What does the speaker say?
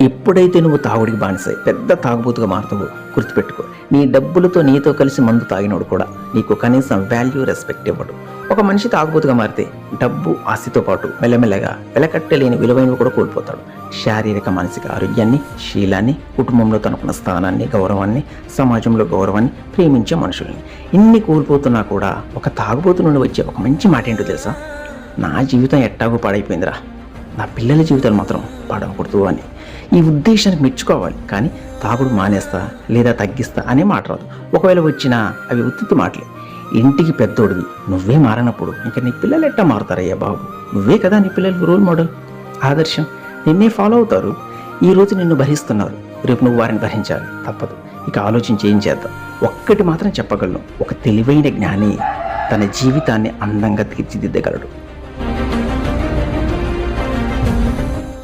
ఎప్పుడైతే నువ్వు తాగుడికి బానిసాయి పెద్ద తాగుబోతుగా మారుతావు గుర్తుపెట్టుకో. నీ డబ్బులతో నీతో కలిసి మందు తాగినోడు కూడా నీకు కనీసం వాల్యూ రెస్పెక్ట్ ఇవ్వడు. ఒక మనిషి తాగుబోతుగా మారితే డబ్బు ఆస్తితో పాటు మెల్లమెల్లగా వెలకట్టలేని విలువైనవి కూడా కోల్పోతాడు. శారీరక మానసిక ఆరోగ్యాన్ని శీలాన్ని కుటుంబంలో తనకున్న స్థానాన్ని గౌరవాన్ని సమాజంలో గౌరవాన్ని ప్రేమించే మనుషుల్ని. ఇన్ని కోల్పోతున్నా కూడా ఒక తాగుబోతు నుండి వచ్చే ఒక మంచి మాట ఏంటో తెలుసా? నా జీవితం ఎట్టాగో పాడైపోయిందిరా. నా పిల్లల జీవితాలు మాత్రం పాడవకూడదు అని. ఈ ఉద్దేశానికి మెచ్చుకోవాలి. కానీ తాగుడు మానేస్తా లేదా తగ్గిస్తా అనే మాట రాదు. ఒకవేళ వచ్చినా అవి ఉత్తిత్తి మాటలే. ఇంటికి పెద్దోడివి. నువ్వే మారినప్పుడు ఇంకా నీ పిల్లలు ఎట్టా మారుతారయ్యా బాబు? నువ్వే కదా నీ పిల్లలకు రోల్ మోడల్ ఆదర్శం. నిన్నే ఫాలో అవుతారు. ఈరోజు నిన్ను భరిస్తున్నారు రేపు నువ్వు వారిని భరించాలి తప్పదు. ఇక ఆలోచించి ఏం చేద్దాం? ఒక్కటి మాత్రం చెప్పగలను. ఒక తెలివైన జ్ఞాని తన జీవితాన్ని అందంగా తీర్చిదిద్దగలడు.